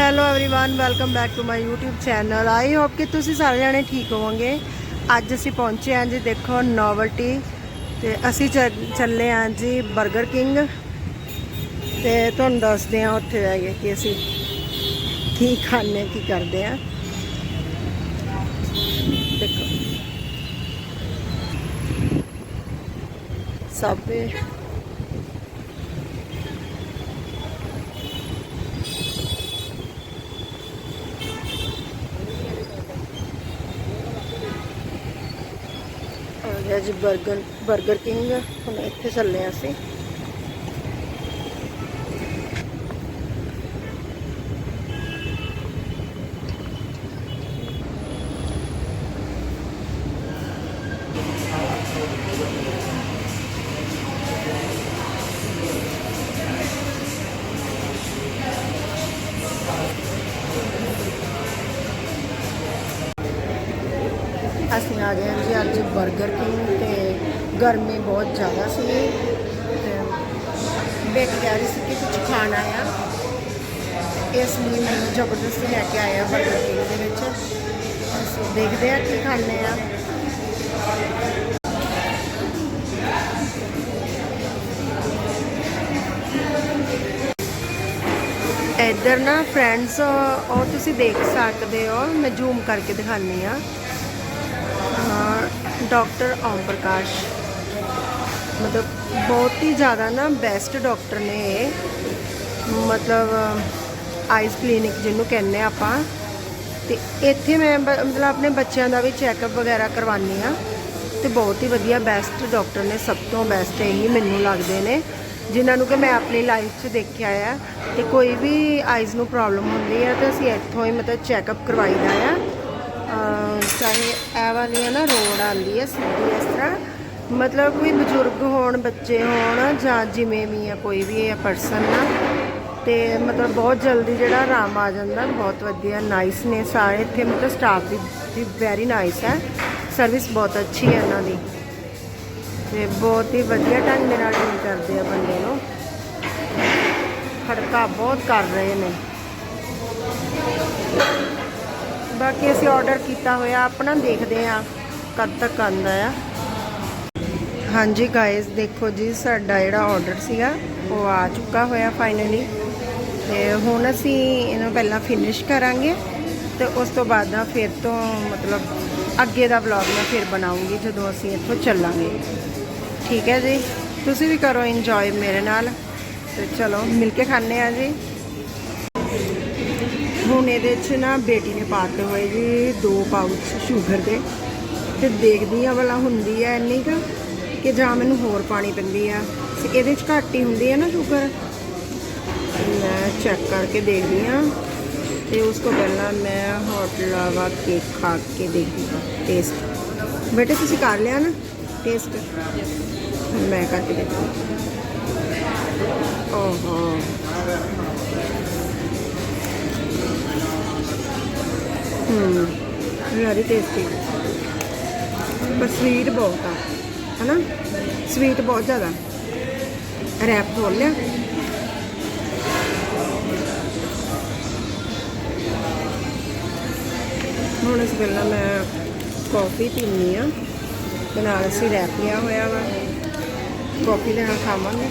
Hello everyone welcome back to my YouTube channel I hope ਕਿ ਤੁਸੀਂ ਸਾਰੇ ਜਣੇ ਠੀਕ ਹੋਵੋਗੇ। ਅੱਜ ਅਸੀਂ ਪਹੁੰਚੇ ਹਾਂ ਜੀ, ਦੇਖੋ ਨੋਵਲਟੀ ਤੇ ਅਸੀਂ ਚੱਲੇ ਹਾਂ ਜੀ 버ਗਰ ਕਿੰਗ ਤੇ ਤੁਹਾਨੂੰ ਦੱਸਦੇ ਹਾਂ ਉੱਥੇ ਰਹਿ ਗਏ ਕਿ ਅਸੀਂ ਕੀ ਖਾਣੇ ਕੀ ਕਰਦੇ ਹਾਂ। ਦੇਖੋ। ਸਭੇ ਆ ਗਿਆ ਜੀ 버ਗਰ 버ਗਰ ਕਿੰਗ ਹੁਣ ਇੱਥੇ ਚੱਲੇ ਹਾਂ ਅਸੀਂ। ਅਸੀਂ ਆ ਗਏ ਹਾਂ ਜੀ ਅੱਜ 버ਗਰ ਕਿੰਗ ਤੇ ਗਰਮੀ ਬਹੁਤ ਜ਼ਿਆਦਾ ਸੀ ਤੇ ਬੇਟੀ ਕਹਿ ਰਹੀ ਸੀ ਕਿ ਕੁਝ ਖਾਣਾ ਆ। ਇਸ ਲਈ ਮੈਨੂੰ ਜ਼ਬਰਦਸਤੀ ਲੈ ਕੇ ਆਇਆ 버ਗਰ ਕਿੰਗ ਦੇ ਵਿੱਚ। ਅਸੀਂ ਦੇਖਦੇ ਆ ਕੀ ਖਾਣੇ ਆ। ਇੱਧਰ ਨਾ ਫਰੈਂਡਸ ਉਹ ਤੁਸੀਂ ਦੇਖ ਸਕਦੇ ਹੋ, ਮੈਂ ਜ਼ੂਮ ਕਰਕੇ ਦਿਖਾਉਂਦੀ ਆ ਡਾਕਟਰ ਓਮ ਪ੍ਰਕਾਸ਼। ਮਤਲਬ ਬਹੁਤ ਹੀ ਜ਼ਿਆਦਾ ਨਾ ਬੈਸਟ ਡਾਕਟਰ ਨੇ ਇਹ। ਮਤਲਬ ਆਈਜ਼ ਕਲੀਨਿਕ ਜਿਹਨੂੰ ਕਹਿੰਦੇ ਆ ਆਪਾਂ। ਤੇ ਇੱਥੇ ਮੈਂ ਬ- ਮਤਲਬ ਆਪਣੇ ਬੱਚਿਆਂ ਦਾ ਵੀ ਚੈੱਕਅਪ ਵਗੈਰਾ ਕਰਵਾਉਂਦੀ ਆ ਤੇ ਬਹੁਤ ਹੀ ਵਧੀਆ ਬੈਸਟ ਡਾਕਟਰ ਨੇ, ਸਭ ਤੋਂ ਬੈਸਟ ਇਹੀ ਮੈਨੂੰ ਲੱਗਦੇ ਨੇ। ਜਿਨ੍ਹਾਂ ਨੂੰ ਕਿ ਮੈਂ ਆਪਣੀ ਲਾਈਫ 'ਚ ਦੇਖਿਆ ਆ। ਤੇ ਕੋਈ ਵੀ ਆਈਜ਼ ਨੂੰ ਪ੍ਰੋਬਲਮ ਹੁੰਦੀ ਹੈ ਤੇ ਅਸੀਂ ਇੱਥੋਂ ਹੀ ਮਤਲਬ ਚੈੱਕਅਪ ਕਰਵਾਈਦਾ ਆ। ਚਾਹੇ ਇਹ ਵਾਲੀ ਹੈ ਨਾ, ਰੋਡ ਆਉਂਦੀ ਹੈ ਸਿੱਧੀ ਇਸ ਤਰ੍ਹਾਂ। ਮਤਲਬ ਕੋਈ ਬਜ਼ੁਰਗ ਹੋਣ, ਬੱਚੇ ਹੋਣ, ਜਾਂ ਜਿਵੇਂ ਵੀ ਆ, ਕੋਈ ਵੀ ਆ ਪਰਸਨ ਨਾ ਤੇ ਮਤਲਬ ਬਹੁਤ ਜਲਦੀ ਜਿਹੜਾ ਆਰਾਮ ਆ ਜਾਂਦਾ। ਬਹੁਤ ਵਧੀਆ ਨਾਈਸ ਨੇ ਸਾਰੇ। ਇੱਥੇ ਮਤਲਬ ਸਟਾਫ ਵੀ ਵੀ ਵੈਰੀ ਨਾਈਸ ਹੈ ਸਰਵਿਸ ਬਹੁਤ ਅੱਛੀ ਹੈ ਇਹਨਾਂ ਦੀ। ਤੇ ਬਹੁਤ ਹੀ ਵਧੀਆ ਢੰਗ ਦੇ ਨਾਲ ਡੀਲ ਕਰਦੇ ਆ ਬੰਦੇ ਨੂੰ। ਖੜਕਾ ਬਹੁਤ ਕਰ ਰਹੇ ਨੇ। ਬਾਕੀ ਅਸੀਂ ਆਰਡਰ ਕੀਤਾ ਹੋਇਆ, ਆਪਣਾ ਦੇਖਦੇ ਆ ਕਦ ਤੱਕ ਆਂਦਾ ਆ। ਹਾਂਜੀ ਗਾਇਸ ਦੇਖੋ ਜੀ, ਸਾਡਾ ਜਿਹੜਾ ਆਰਡਰ ਸੀਗਾ, ਉਹ ਆ ਚੁੱਕਾ ਹੋਇਆ ਫਾਈਨਲੀ ਤੇ ਹੁਣ ਅਸੀਂ ਇਹਨੂੰ ਪਹਿਲਾਂ ਫਿਨਿਸ਼ ਕਰਾਂਗੇ ਤੇ ਉਸ ਤੋਂ ਬਾਅਦ ਨਾ ਫਿਰ ਤੋਂ ਮਤਲਬ ਅੱਗੇ ਦਾ ਵਲੌਗ ਮੈਂ ਫਿਰ ਬਣਾਉਂਗੀ, ਜਦੋਂ ਅਸੀਂ ਇੱਥੋਂ ਚੱਲਾਂਗੇ। ਠੀਕ ਹੈ ਜੀ? ਤੁਸੀਂ ਵੀ ਕਰੋ ਇੰਜੋਏ ਮੇਰੇ ਨਾਲ। ਤੇ ਚਲੋ, ਮਿਲ ਕੇ ਖਾਣੇ ਆ ਜੀ। ਹੁਣ ਇਹਦੇ 'ਚ ਨਾ ਬੇਟੀ ਨੇ ਪਾਤੇ ਹੋਏ ਜੀ ਦੋ ਪਾਊਚ ਸ਼ੂਗਰ ਦੇ। ਤੇ ਦੇਖਦੀ ਆ ਵਾਲਾ ਹੁੰਦੀ ਆ ਇੰਨੀ ਕੁ ਕਿ ਜਾਂ ਮੈਨੂੰ ਹੋਰ ਪਾਣੀ ਪੈਂਦੀ ਆ। ਇਹਦੇ 'ਚ ਘੱਟ ਹੀ ਹੁੰਦੀ ਆ ਨਾ ਸ਼ੂਗਰ। ਮੈਂ ਚੈੱਕ ਕਰਕੇ ਦੇਖਦੀ ਆ। ਤੇ ਉਸ ਤੋਂ ਪਹਿਲਾਂ ਮੈਂ ਹੌਟ ਲਾਵਾ ਕੇਕ ਖਾ ਕੇ ਦੇਖਦੀ ਆ। ਟੇਸਟ ਬੇਟੇ, ਤੁਸੀਂ ਕਰ ਲਿਆ ਨਾ? ਟੇਸਟ ਮੈਂ ਕਰਕੇ ਦੇਖਦੀ ਓਹੋ। ਹੂੰ ਵੈਰੀ ਟੇਸਟੀ ਪਰ ਸਵੀਟ ਬਹੁਤ ਆ, ਹਨਾ? ਸਵੀਟ ਬਹੁਤ ਜ਼ਿਆਦਾ। ਰੈਪ ਖੋਲ ਲਿਆ। ਹੁਣ ਇਸ ਪਹਿਲਾਂ ਮੈਂ ਕਾਫੀ ਪੀਣੀ ਆ ਤੇ ਨਾਲ ਅਸੀਂ ਰੈਪ ਲਿਆ ਹੋਇਆ ਵਾ। ਕਾਫੀ ਦੇ ਨਾਲ ਖਾਵਾਂਗੇ।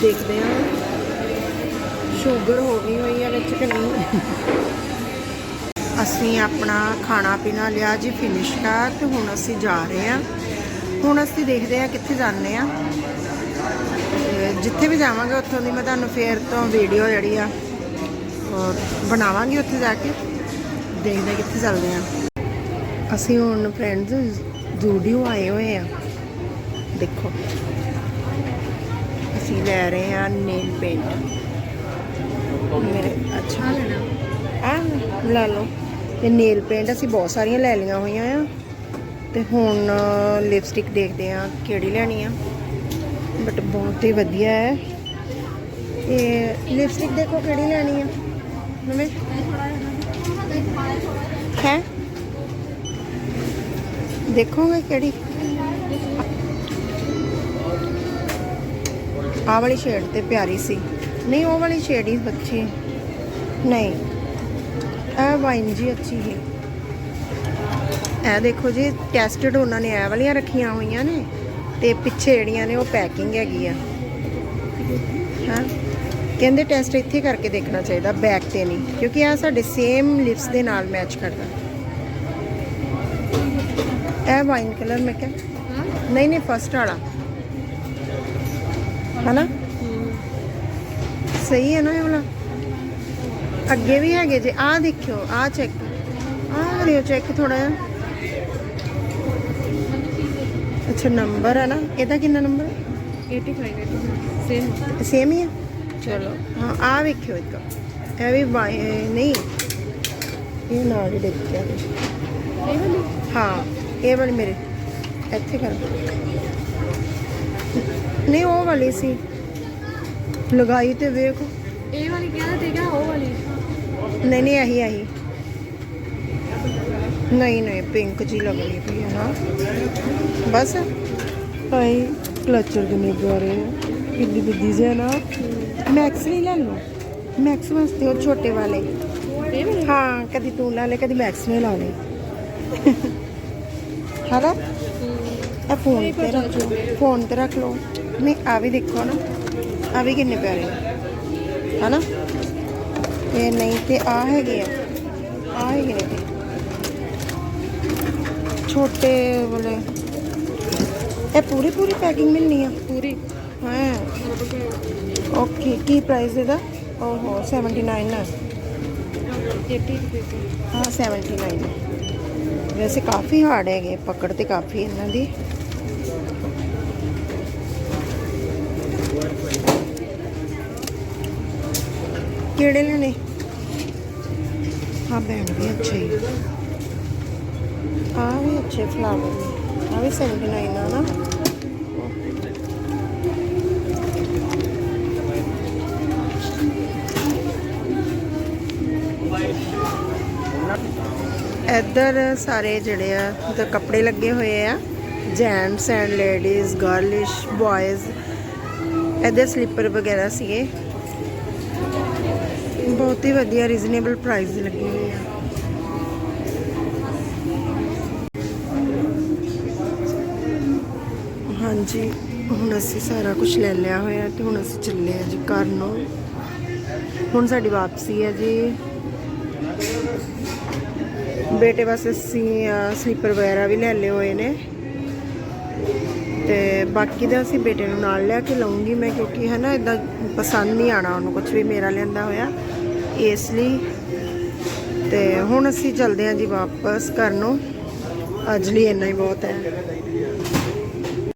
ਦੇਖਦੇ ਆ ਸ਼ੂਗਰ ਹੋ ਗਈ ਹੋਈ ਹੈ ਵਿੱਚ ਕਿ ਨਹੀਂ? ਅਸੀਂ ਆਪਣਾ ਖਾਣਾ ਪੀਣਾ ਲਿਆ ਜੀ ਫਿਨਿਸ਼ ਕਰ ਤੇ ਹੁਣ ਅਸੀਂ ਜਾ ਰਹੇ ਹਾਂ। ਹੁਣ ਅਸੀਂ ਦੇਖਦੇ ਹਾਂ ਕਿੱਥੇ ਜਾਂਦੇ ਆ ਜਿੱਥੇ ਵੀ ਜਾਵਾਂਗੇ ਉੱਥੋਂ ਦੀ ਮੈਂ ਤੁਹਾਨੂੰ ਫੇਰ ਤੋਂ ਵੀਡੀਓ ਜਿਹੜੀ ਆ ਔਰ ਬਣਾਵਾਂਗੀ ਉੱਥੇ ਜਾ ਕੇ। ਦੇਖਦੇ ਹਾਂ ਕਿੱਥੇ ਚੱਲਦੇ ਆ ਅਸੀਂ ਹੁਣ ਫਰੈਂਡਸ ਜੂਡੀਓ ਆਏ ਹੋਏ ਆ। ਦੇਖੋ। ਅਸੀਂ ਲੈ ਰਹੇ ਹਾਂ ਨੇਲ ਪੇਂਟ ਮੇਰੇ ਅੱਛਾ ਲੈਣਾ ਆ ਲੈ ਲਓ। ਤੇ ਨੇਲ ਪੇਂਟ ਅਸੀਂ ਬਹੁਤ ਸਾਰੀਆਂ ਲੈ ਲਈਆਂ ਹੋਈਆਂ ਆ। ਤੇ ਹੁਣ ਲਿਪਸਟਿਕ ਦੇਖਦੇ ਆ ਕਿਹੜੀ ਲੈਣੀ ਆ। ਬਟ ਬਹੁਤ ਹੀ ਵਧੀਆ ਹੈ। ਇਹ ਲਿਪਸਟਿਕ ਦੇਖੋ ਕਿਹੜੀ ਲੈਣੀ ਆ। ਨਵੇਂ ਹੈ? ਦੇਖੋਗੇ ਕਿਹੜੀ? ਆਹ ਵਾਲੀ ਸ਼ੇਡ ਤੇ ਪਿਆਰੀ ਸੀ। ਨਹੀਂ ਉਹ ਵਾਲੀ ਸ਼ੇਡ ਹੀ ਬੱਚੀ ਨਹੀਂ। ਇਹ ਵਾਈਨ ਜੀ ਅੱਛੀ ਹੈ ਇਹ ਦੇਖੋ ਜੀ ਟੈਸਟਡ ਉਹਨਾਂ ਨੇ ਇਹ ਵਾਲੀਆਂ ਰੱਖੀਆਂ ਹੋਈਆਂ ਨੇ ਤੇ ਪਿੱਛੇ ਜਿਹੜੀਆਂ ਨੇ ਉਹ ਪੈਕਿੰਗ ਹੈਗੀ ਆ। ਹਾਂ? ਕਹਿੰਦੇ ਟੈਸਟ ਇੱਥੇ ਕਰਕੇ ਦੇਖਣਾ ਚਾਹੀਦਾ ਬੈਕ ਤੇ ਨਹੀਂ। ਕਿਉਂਕਿ ਇਹ ਸਾਡੇ ਸੇਮ ਲਿਪਸ ਦੇ ਨਾਲ ਮੈਚ ਕਰਦਾ। ਇਹ ਵਾਈਨ ਕਲਰ ਮੈਂ ਕਿਹਾ ਨਹੀਂ ਨਹੀਂ ਫਸਟ ਵਾਲਾ। ਹਨਾ? ਸਹੀ ਹੈ ਨਾ ਇਹ ਵਾਲਾ? ਅੱਗੇ ਵੀ ਹੈਗੇ ਜੇ ਆਹ ਦੇਖਿਓ ਆਹ ਚੈੱਕ ਆਹ ਕਰਿਓ ਚੈੱਕ ਥੋੜਾ ਜਿਹਾ। ਅੱਛਾ ਨੰਬਰ ਹੈ ਨਾ? ਇਹਦਾ ਕਿੰਨਾ ਨੰਬਰ 85 ਸੇਮ ਸੇਮ ਹੀ ਹੈ? ਚਲੋ। ਹਾਂ ਆ ਵੇਖਿਓ ਇੱਕ। ਇਹ ਵੀ ਨਹੀਂ। ਇਹ ਨਾਲ ਹੀ ਦੇਖਿਆ ਇਹ ਵਾਲੀ? ਹਾਂ ਇਹ ਵਾਲੀ ਮੇਰੇ। ਇੱਥੇ ਕਰ। ਨਹੀਂ ਉਹ ਵਾਲੀ ਸੀ। ਲਗਾਈ ਤੇ ਵੇਖ। ਇਹ ਵਾਲੀ ਕਹਿੰਦਾ ਠੀਕ ਹੈ ਉਹ ਵਾਲੀ। ਨਹੀਂ ਨਹੀਂ ਆਹੀ ਆਹੀ ਨਹੀਂ ਨਹੀਂ ਪਿੰਕ ਜੀ ਲੱਗਣੀ ਪਈ ਹੈ ਨਾ? ਬਸ। ਭਾਈ ਕਲਚਰ ਦੇ ਨਹੀਂ ਗਾਰੇ ਕਿੱਡੀ ਬਿੱਦੀ ਜੇ ਨਾ। ਮੈਕਸ ਨਹੀਂ ਲੈ ਲਓ। ਮੈਕਸ ਵਾਸਤੇ ਉਹ ਛੋਟੇ ਵਾਲੇ। ਇਹ ਵਾਲੀ? ਹਾਂ ਕਦੀ ਤੂੰ ਲਾ ਲੈ ਕਦੀ ਮੈਕਸ ਨੇ ਲਾ ਲੈ ਹਲਾ ਇਹ ਫੋਨ ਤੇ ਰੱਖ ਲਓ। ਫੋਨ ਤੇ ਰੱਖ ਲਓ। ਨਹੀਂ ਆ ਵੀ ਦੇਖੋ ਨਾ। ਆ ਵੀ ਕਿੰਨੇ ਪਿਆਰੇ ਨੇ। ਹਨਾ? ਤੇ ਨਹੀਂ ਤੇ ਆ ਹੈਗੇ ਆ। ਆ ਹੈਗੇ ਨੇ ਛੋਟੇ ਵਾਲੇ। ਇਹ ਪੂਰੀ ਪੂਰੀ ਪੈਕਿੰਗ ਮਿਲਣੀ ਆ। ਪੂਰੀ। ਹਾਂ। ਓਕੇ ਕੀ ਪ੍ਰਾਈਸ ਇਹਦਾ? ਓਹੋ 79 ਆ। 80 ਰੁਪਏ ਹਾਂ 79 ਵੈਸੇ ਕਾਫੀ ਹਾਰਡ ਹੈਗੇ ਪਕੜ ਤੇ ਕਾਫੀ ਇਹਨਾਂ ਦੀ। ਕਿਹੜੇ ਲੈਣੇ? ਹਾਂ ਬੈਂਡ ਵੀ ਅੱਛੇ ਹੀ। ਆ ਵੀ ਅੱਛੇ ਫਲਾਵਰ ਨੇ। ਆ ਵੀ 79 ਆ ਨਾ। ਇੱਧਰ ਸਾਰੇ ਜਿਹੜੇ ਆ ਤੇ ਕੱਪੜੇ ਲੱਗੇ ਹੋਏ ਆ। Gents and ladies girlish boys ਇੱਧਰ ਸਲੀਪਰ ਵਗੈਰਾ ਸੀਗੇ। ਬਹੁਤ ਹੀ ਵਧੀਆ ਰੀਜ਼ਨੇਬਲ ਪ੍ਰਾਈਸ ਲੱਗੇ ਹੋਏ ਆ। ਹਾਂਜੀ, ਹੁਣ ਅਸੀਂ ਸਾਰਾ ਕੁਝ ਲੈ ਲਿਆ ਹੋਇਆ ਤੇ ਹੁਣ ਅਸੀਂ ਚੱਲੇ ਆ ਜੀ ਘਰ ਨੂੰ। ਹੁਣ ਸਾਡੀ ਵਾਪਸੀ ਹੈ ਜੀ। ਬੇਟੇ ਵਾਸਤੇ ਅਸੀਂ ਸਲੀਪਰ ਵਗੈਰਾ ਵੀ ਲੈ ਲਏ ਹੋਏ ਨੇ। ਤੇ ਬਾਕੀ ਦਾ ਅਸੀਂ ਬੇਟੇ ਨੂੰ ਨਾਲ ਲਿਆ ਕੇ ਲਾਉਂਗੀ ਮੈਂ ਕਿਉਂਕਿ ਹੈ ਨਾ ਇਦਾਂ ਪਸੰਦ ਨਹੀਂ ਆਣਾ ਉਹਨੂੰ ਕੁਝ ਵੀ ਮੇਰਾ ਲਿਆਂਦਾ ਹੋਇਆ। ਇਸ ਲਈ ਤੇ ਹੁਣ ਅਸੀਂ ਚੱਲਦੇ ਹਾਂ ਜੀ ਵਾਪਸ ਘਰ ਨੂੰ। ਅੱਜ ਲਈ ਇੰਨਾ ਹੀ ਬਹੁਤ ਹੈ।